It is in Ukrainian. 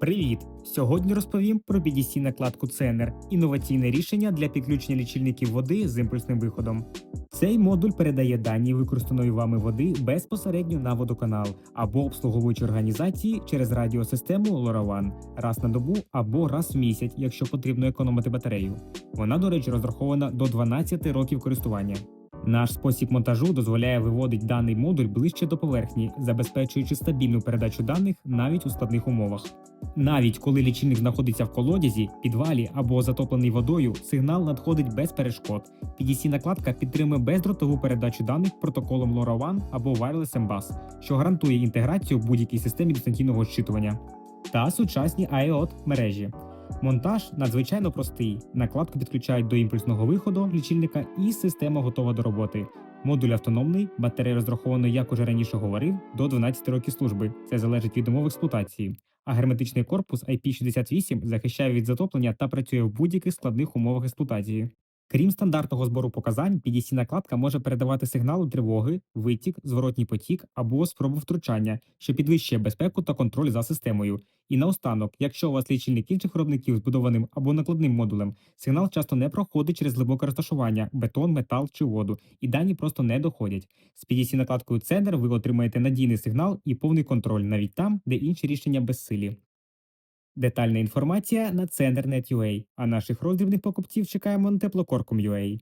Привіт! Сьогодні розповім про BDC накладку CNR – інноваційне рішення для підключення лічильників води з імпульсним виходом. Цей модуль передає дані використаної вами води безпосередньо на водоканал або обслуговуючі організації через радіосистему LoRaWAN раз на добу або раз в місяць, якщо потрібно економити батарею. Вона, до речі, розрахована до 12 років користування. Наш спосіб монтажу дозволяє виводити даний модуль ближче до поверхні, забезпечуючи стабільну передачу даних навіть у складних умовах. Навіть коли лічильник знаходиться в колодязі, підвалі або затоплений водою, сигнал надходить без перешкод. PDC накладка підтримує бездротову передачу даних протоколом LoRaWAN або Wireless MBUS, що гарантує інтеграцію в будь-якій системі дистанційного зчитування. Та сучасні IoT мережі. Монтаж надзвичайно простий. Накладку підключають до імпульсного виходу лічильника і система готова до роботи. Модуль автономний, батарея розрахована, як уже раніше говорив, до 12 років служби. Це залежить від умов експлуатації. А герметичний корпус IP68 захищає від затоплення та працює в будь-яких складних умовах експлуатації. Крім стандартного збору показань, PDC накладка може передавати сигнали тривоги, витік, зворотній потік або спробу втручання, що підвищує безпеку та контроль за системою. І наостанок, якщо у вас лічильник інших виробників збудованим або накладним модулем, сигнал часто не проходить через глибоке розташування, бетон, метал чи воду, і дані просто не доходять. З PDC накладкою Цендер ви отримаєте надійний сигнал і повний контроль навіть там, де інші рішення безсилі. Детальна інформація на Cender.net.ua, а наших роздрібних покупців чекаємо на теплокорком.ua.